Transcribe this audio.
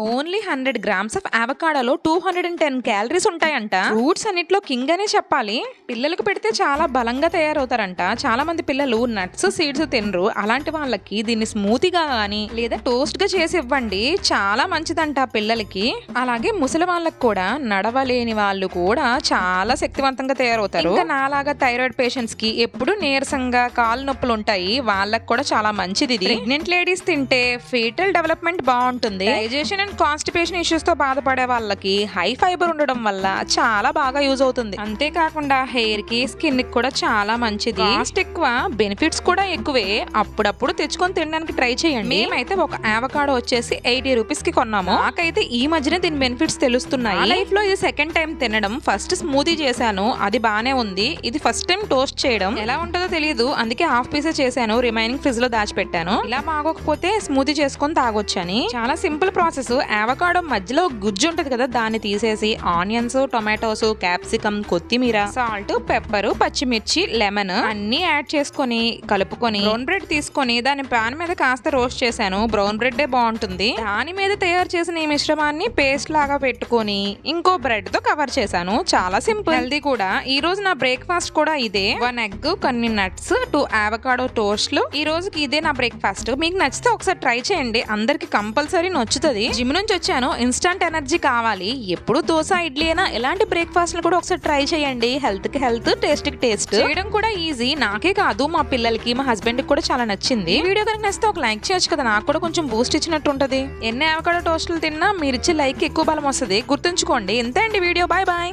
Only hundred grams of అవకాడోలో two hundred and ten calories ఉంటాయంట. Fruits అన్నిట్లో king అనే చెప్పాలి. పిల్లలకు పెడితే చాలా బలంగా తయారవుతారంట. చాలా మంది పిల్లలు నట్స్ సీడ్స్ తినరు. అలాంటి వాళ్ళకి దీన్ని స్మూతీగా గానీ లేదా టోస్ట్గా చేసి ఇవ్వండి. చాలా మంచిదంట పిల్లలకి. అలాగే ముసలి వాళ్ళకి కూడా నడవలేని వాళ్ళు కూడా చాలా శక్తివంతంగా తయారవుతారు. ఇంకా నాలాగా థైరాయిడ్ పేషెంట్స్కి ఎప్పుడు నీరసంగా కాలు నొప్పులు ఉంటాయి. వాళ్ళకి కూడా చాలా మంచిది ఇది. ప్రెగ్నెంట్ లేడీస్ తింటే ఫీటల్ డెవలప్మెంట్ బాగుంటుంది. డైజెషన్ అండ్ కాన్స్టిపేషన్ ఇష్యూస్తో బాధపడే వాళ్ళకి హై ఫైబర్ ఉండడం వల్ల చాలా బాగా యూజ్ అవుతుంది. అంతేకాకుండా హెయిర్కి స్కిన్కి కూడా చాలా మంచిది. కాస్ట్ ఎక్కువ బెనిఫిట్స్ కూడా ఎక్కువే. అప్పుడప్పుడు తెచ్చుకొని తినడానికి ట్రై చేయండి. మేమైతే ఒక ఆవకాడో వచ్చేసి ఎయిటీ రూపీస్కి కొన్నాము. నాకైతే ఈ మధ్యనే దీని బెనిఫిట్స్ తెలుస్తున్నాయి. లైఫ్లో ఇది సెకండ్ టైం తినడం ఫస్ట్ స్మూదీ చేశాను. అది బానే ఉంది. ఇది ఫస్ట్ టైం టోస్ట్ చేయడం. ఎలా ఉంటుందో తెలియదు అందుకే హాఫ్ పీసే చేశాను. రిమైనింగ్ ఫ్రిడ్జ్లో దాచిపెట్టాను. ఇలా బాగోకపోతే స్మూదీ చేసుకొని తాగొచ్చని. చాలా సింపుల్ ప్రాసెస్ ఆవకాడో మధ్యలో గుజ్జు ఉంటది కదా దాన్ని తీసేసి ఆనియన్స్ టొమాటోస్ క్యాప్సికమ్ కొత్తిమీర సాల్ట్ పెప్పర్ పచ్చిమిర్చి లెమన్ అన్ని యాడ్ చేసుకొని కలుపుకొని బ్రౌన్ బ్రెడ్ తీసుకొని దాని పాన్ మీద కాస్త రోస్ట్ చేశాను. బ్రౌన్ బ్రెడ్ బాగుంటుంది. దాని మీద తయారు చేసిన ఈ మిశ్రమాన్ని పేస్ట్ లాగా పెట్టుకొని ఇంకో బ్రెడ్తో కవర్ చేశాను. చాలా సింపుల్ హెల్దీ కూడా. ఈ రోజు నా బ్రేక్ఫాస్ట్ కూడా ఇదే. వన్ ఎగ్ కొన్ని నట్స్ టూ ఆవకాడో టోస్ట్లు ఈ రోజుకి ఇదే నా బ్రేక్ఫాస్ట్ మీకు నచ్చితే ఒకసారి ట్రై చేయండి. అందరికి కంపల్సరీ నచ్చుతుంది. జిమ్ నుంచి వచ్చాను. ఇన్స్టంట్ ఎనర్జీ కావాలి. ఎప్పుడు దోశ ఇడ్లీ అయినా ఎలాంటి బ్రేక్ఫాస్ట్ కూడా ఒకసారి ట్రై చేయండి. హెల్త్కి హెల్త్ టేస్ట్కి టేస్ట్. చేయడం కూడా ఈజీ. నాకే కాదు మా పిల్లలకి మా హస్బెండ్కి కూడా చాలా నచ్చింది. వీడియో కనుక నచ్చితే ఒక లైక్ చేయొచ్చు కదా. నాకు కూడా కొంచెం బూస్ట్ ఇచ్చినట్టు ఉంటది. ఎన్ని అవకాడో టోస్టులు తిన్నా మీరు ఇచ్చే లైక్ ఎక్కువ బలం వస్తుంది. గుర్తుంచుకోండి. ఇంతే అండి వీడియో. Bye bye.